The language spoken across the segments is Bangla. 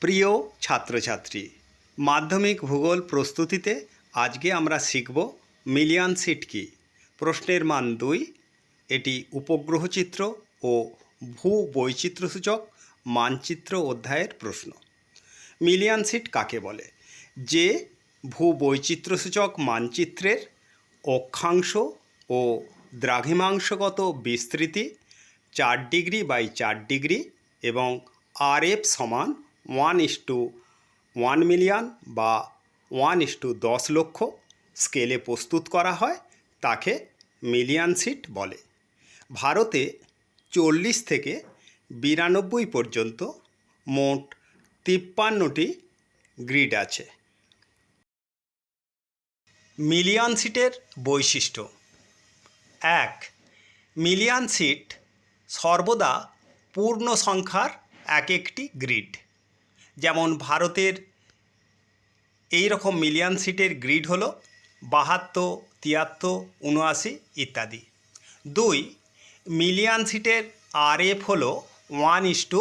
প্রিয় ছাত্রছাত্রী, মাধ্যমিক ভূগোল প্রস্তুতিতে আজকে আমরা শিখব মিলিয়ান সিট কি প্রশ্নের মান দুই, এটি উপগ্রহ চিত্র ও ভূ বৈচিত্র্যসূচক মানচিত্র অধ্যায়ের প্রশ্ন। মিলিয়ান সিট কাকে বলে? যে ভূ বৈচিত্র্যসূচক মানচিত্রের অক্ষাংশ ও দ্রাঘিমাংশগত বিস্তৃতি চার ডিগ্রি বাই চার ডিগ্রি এবং আর এফ সমান one is to one million বা ওয়ান ইস টু দশ লক্ষ স্কেলে প্রস্তুত করা হয় তাকে মিলিয়ন সিট বলে। ভারতে চল্লিশ থেকে বিরানব্বই পর্যন্ত মোট তিপ্পান্নটি গ্রিড আছে। মিলিয়ন সিটের বৈশিষ্ট্য। এক, মিলিয়ন সিট সর্বদা পূর্ণ সংখ্যার এক একটি গ্রিড। যেমন ভারতের এই রকম মিলিয়ন সিটের গ্রিড হলো বাহাত্তর, তিয়াত্তর, উনআশি ইত্যাদি। দুই, মিলিয়ন সিটের আর এফ হলো one is to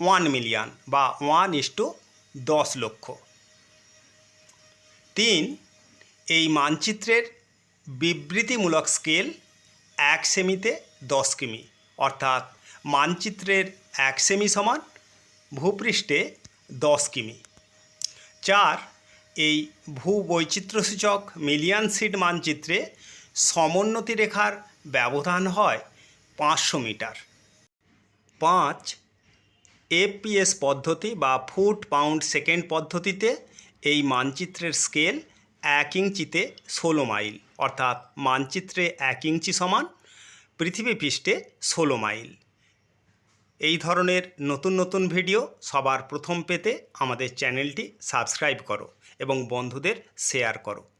one million বা ওয়ান ইস টু দশ লক্ষ। তিন, এই মানচিত্রের বিবৃতিমূলক স্কেল এক সেমিতে দশ কিমি, অর্থাৎ মানচিত্রের এক সেমি সমান ভূপৃষ্ঠে দশ কিমি। চার, এই ভূ বৈচিত্র্যসূচক মিলিয়ন সিট মানচিত্রে সমোন্নতি রেখার ব্যবধান হয় পাঁচশো মিটার। পাঁচ, এপিএস পদ্ধতি বা ফুট পাউন্ড সেকেন্ড পদ্ধতিতে এই মানচিত্রের স্কেল এক ইঞ্চিতে ষোলো মাইল, অর্থাৎ মানচিত্রে এক ইঞ্চি সমান পৃথিবী পৃষ্ঠে ষোলো মাইল। এই ধরনের নতুন নতুন ভিডিও সবার প্রথম পেতে আমাদের চ্যানেলটি সাবস্ক্রাইব করো এবং বন্ধুদের শেয়ার করো।